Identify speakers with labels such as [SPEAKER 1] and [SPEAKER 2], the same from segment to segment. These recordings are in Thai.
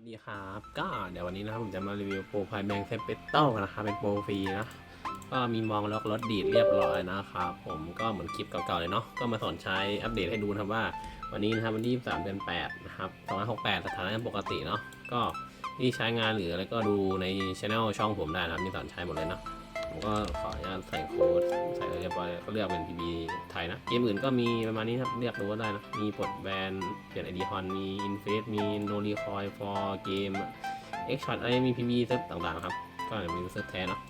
[SPEAKER 1] วัสดีครับก็เดี๋ยววันนี้นะครับผมจะมารีวิวโปรไฟล์แบงค์เซปเปตเต้กันนะครับเป็นโปรฟรีนะก็มีมองล็อกรถดีดเรียบร้อยนะครับผมก็เหมือนคลิปเก่าๆเลยเนาะก็มาสอนใช้อัปเดตให้ดูนะครับว่า วันนี้นะครับวันที่23เดือน8นะครับ2568 สถานะปกติเนาะก็ที่ใช้งานหรืออะไรก็ดูในช anel ช่องผมได้นะครับมีสอนใช้หมดเลยเนาะ ผมก็ขออนุญาตใส่โค้ดใส่เรียบร้อยก็เลือกเป็น PB ไทยนะ เกมอื่นก็มีประมาณนี้ครับเลือกดูก็ได้นะ มีปลดแบนเปลี่ยน ID ฮอนมี Inface มี No Recoil for Game X Shot อะไรมี PB เซิร์ฟต่างๆครับ ก็เดี๋ยวมีเซิร์ฟแท้นะ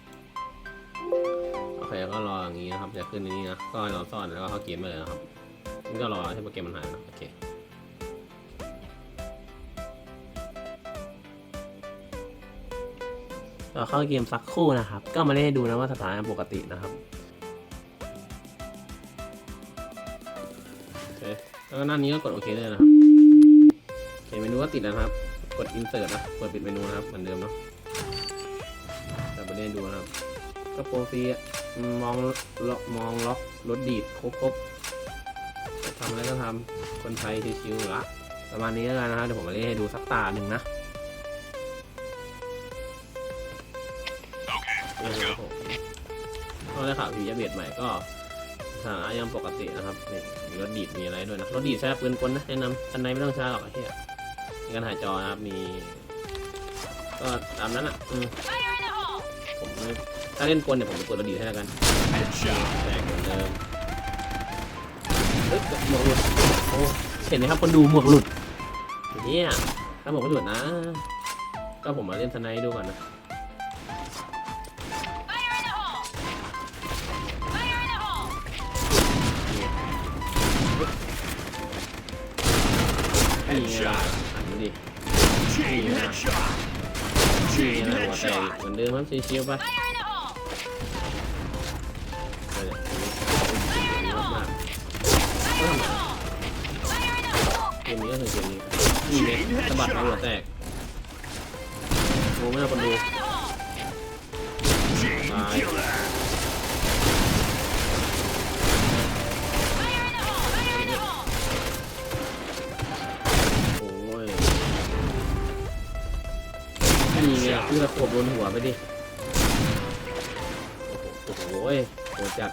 [SPEAKER 1] โอเคก็รออย่างนี้นะครับจะขึ้นในนี้นะก็ให้เราซ่อนแล้วก็เข้าเกมไปเลยนะครับนี่ก็รอให้โปรแกรมมันหายนะโอเค เราเข้าเกมสักครู่นะครับ ก็มาเล่นให้ดูนะว่าสถานะปกตินะครับโอเคแล้วก็หน้านี้ก็กดโอเคเลยนะครับโอเคเมนูก็ติดนะครับ กด insert นะกดปิดเมนูนะครับเหมือนเดิมเนาะแต่ไปเล่นดูนะครับ ก็โปรฟีมองล็อกมองล็อกรถดีดครบครบทำอะไรก็ทำคนไทยชิวๆละประมาณนี้แล้วกันนะครับเดี๋ยวผมมาเล่นให้ดูสักตาหนึ่งนะ โอเครับผมก็ได้ข่าวพียเบียดใหม่ก็สถานะยังปกตินะครับนี่มีรถดีดมีอะไรด้วยนะรถดีดใช้ปืนกลนะแนะนำอันไหนไม่ต้องใช้หรอกไอ้เหี้ยมีการถ่ายจอนะครับมี ก็ตามนั้นอะอืมผมไม่ถ้าเล่นกลเนี่ยผมจะกดระดีดให้แล้วกันแตกเหมือนเดิมเฮ้ยหมวกหลุดโอ้เห็นไหมครับคนดูหมวกหลุดเนี่ยถ้าหมวกไม่หลุดนะ ก็ผมมาเล่นสไนด์ดูก่อนนะ นี่ไงล่ะหันดูดิ
[SPEAKER 2] Chain headshot.
[SPEAKER 1] นี่
[SPEAKER 2] Chain
[SPEAKER 1] ไงล่ะหัวแตก
[SPEAKER 2] headshot.
[SPEAKER 1] เหมือนเดิมครับชิวๆไป
[SPEAKER 3] Fire in the hole!
[SPEAKER 1] เออ
[SPEAKER 3] Fire in the
[SPEAKER 1] มาก
[SPEAKER 3] hole! Fire in the hole! Fire in the hole!
[SPEAKER 1] เกมนี้ก็คือเกมนี้นี่ไงสะบัดมาหัวแตกโง่มากคนดู
[SPEAKER 3] Fire in the
[SPEAKER 1] มีเงเลือดขบบนหัวไปดิ โอ้โหโหดจัด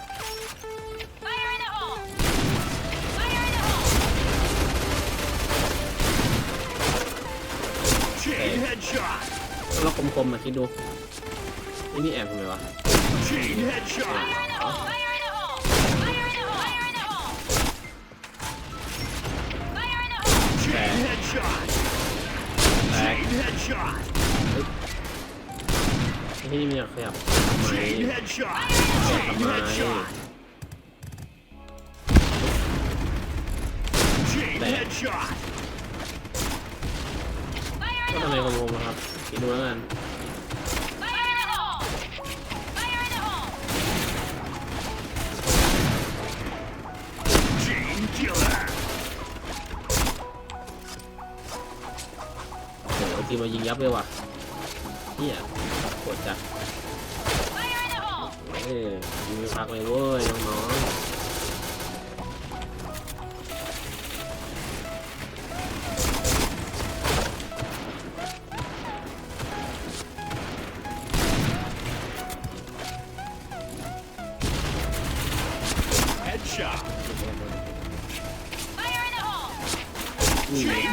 [SPEAKER 1] เราคมๆมมาคิดดูนี่นี่แอบทำไมวะแตกแตก นี่ม่อยากขยับมทำไก็ทำไมของผมครับคิดดูแล้วกันโอ้โหทีมมายิงยับเลยว่ะ เฮียโหดจัด
[SPEAKER 3] Fire in the hole!
[SPEAKER 1] เอ้ยยิงไม่พักเลยเว้ยน้องๆ
[SPEAKER 2] Headshot.
[SPEAKER 3] Fire in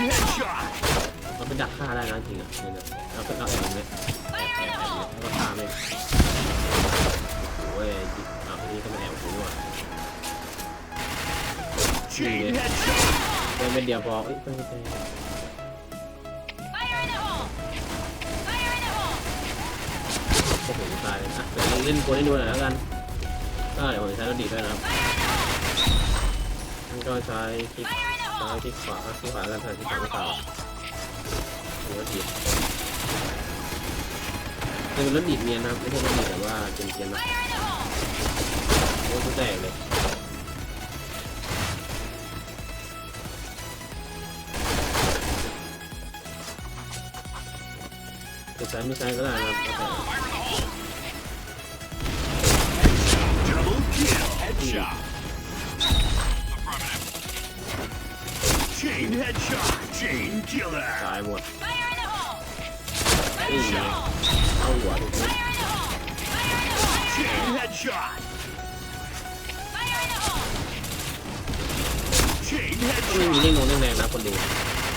[SPEAKER 3] the hole!
[SPEAKER 1] นี่ไง
[SPEAKER 2] Chain headshot.
[SPEAKER 1] เราไปดักฆ่าได้นะจริงอะนี่นะเราไปเอาแอบเนี่ยแอบแอบแอบเนี่ยแล้วก็ฆ่าไม่โอ้ยเอาทีนี้ก็มาแอบกูว่ะ
[SPEAKER 2] Chain
[SPEAKER 1] Yeah.
[SPEAKER 2] headshot.
[SPEAKER 1] เป็นเป็นเดียวพอเอ้ยไม่ไม่ไม่
[SPEAKER 3] Fire in the hole! Fire in the hole!
[SPEAKER 1] โอ้โหตายเลยอะเดี๋ยวเล่นโกนให้ดูหน่อยแล้วกันก็เดี๋ยวผมจะใช้รถดีดด้วยนะครับ
[SPEAKER 3] Fire in the hole!
[SPEAKER 1] มันก็ใช้คลิก
[SPEAKER 3] Fire in the
[SPEAKER 1] ซ้าย
[SPEAKER 3] hole!
[SPEAKER 1] คลิกขวาคลิกขวาแล้วกันใช้คลิกขวาไม่เปล่า หรือว่าดีดเป็นรถดีดเนียนนะครับไม่ใช่รถดีดแต่ว่าเกรียนนะโอ้ยกูแตกเลยจะใช้ไม่ใช้ก็ได้นะครับแล้วแต่
[SPEAKER 2] Chain headshot. Chain killer.
[SPEAKER 1] ตายหมด
[SPEAKER 3] Fire in the hole!
[SPEAKER 1] นี่ไงเอาหัวถูกไหม
[SPEAKER 2] Chain headshot.
[SPEAKER 3] Fire in the hole!
[SPEAKER 2] Chain
[SPEAKER 1] ไม่มี
[SPEAKER 2] headshot.
[SPEAKER 1] เด้งโน้นเด้งแดงนะคนดู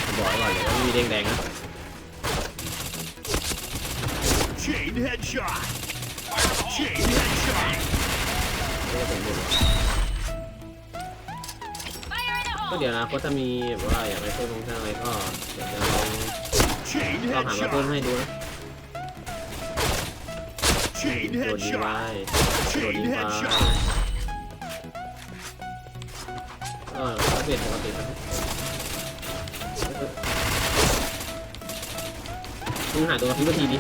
[SPEAKER 1] ผมบอกไว้ก่อนเลยว่าไม่มีเด้งแดงนะ
[SPEAKER 2] Chain headshot. Chain headshot.
[SPEAKER 1] ไม่ได้ผมดู
[SPEAKER 3] Fire in the
[SPEAKER 1] ก็
[SPEAKER 3] hole!
[SPEAKER 1] เดี๋ยวนะก็จะมีแบบว่าอยากไปเพิ่มโครงสร้างอะไรก็เดี๋ยวจะลองลองหามาเพิ่มให้ดูนะ
[SPEAKER 2] Chain
[SPEAKER 1] ตัวดีไว้
[SPEAKER 2] headshot.
[SPEAKER 1] ตัวดีไว้
[SPEAKER 2] headshot.
[SPEAKER 1] เออเขาเปลี่ยนปกตินะมึงหาตัวพิมพ์ทีดิ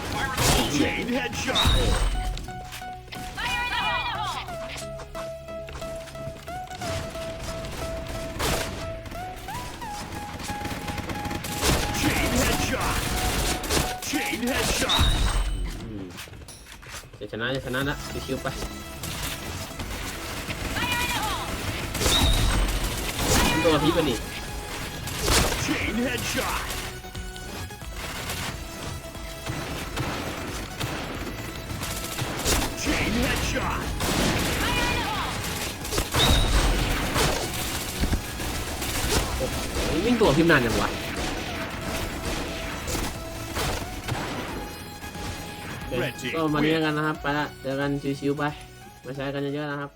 [SPEAKER 2] Chain headshot.
[SPEAKER 1] อืมจะชนะจะชนะละชิวๆไป
[SPEAKER 3] Fire in the hole!
[SPEAKER 1] ตัวพิมพ์ไปดิ
[SPEAKER 2] Chain headshot. Chain headshot.
[SPEAKER 3] Fire in the hole!
[SPEAKER 1] โอ้โหวิ่งตัวพิมพ์นานจังวะ โอเค
[SPEAKER 2] Red team
[SPEAKER 1] ก็มานี้แล้วกันนะครับ ไปละเจอกันชิวๆไป มาใช้กันเยอะๆนะครับ